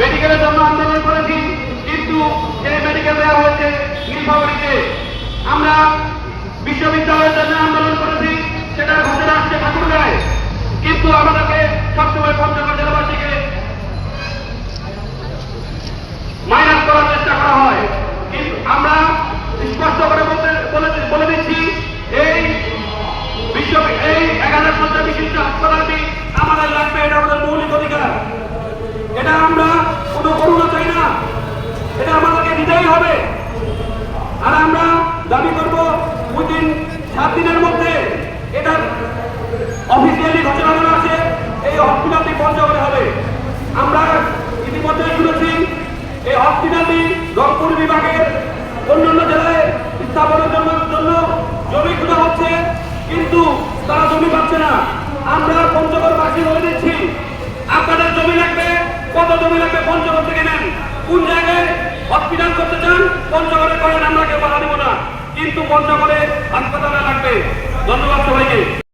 মেডিকেলের জন্য আন্দোলন করেছি, কিন্তু যে মেডিকেল দেওয়া হয়েছে, নীলফামারিতে, আমরা বিশ্ববিদ্যালয়ের জন্য আন্দোলন করেছি সেটার ঘটনা আসছে ঠাকুরগায়। কিন্তু আমাদেরকে সবসময় পঞ্চগড় জেলাবাসীকে মাইনাস করার চেষ্টা করা হয়। কিন্তু আমরা স্পষ্ট করে বলতে, বলে দিচ্ছি, এই বিশ্ব, এই এক হাজার পঞ্চাশ বিশিষ্ট হাসপাতালটি দাবি করব উইদিন সাত দিনের মধ্যে এটার অফিসিয়ালি ঘোষণা করা আছে, এই হসপিটালটি পঞ্চগড়ে হবে। আমরা ইতিমধ্যে শুনেছি, এই হসপিটালটি রংপুর বিভাগের অন্যান্য জেলায় স্থাপনের জন্য জমি খোঁজা হচ্ছে, কিন্তু তারা জমি পাচ্ছে না। আমরা পঞ্চগড়বাসী বলে দিচ্ছি, আপনাদের জমি লাগবে, কত জমি লাগবে পঞ্চগড় থেকে নেন। কোন জায়গায় হসপিটাল করতে চান, পঞ্চগড়ে করেন, আমরা কেউ না কিন্তু পঞ্চগড়ে হাসপাতালে লাগবে। ধন্যবাদ সবাইকে।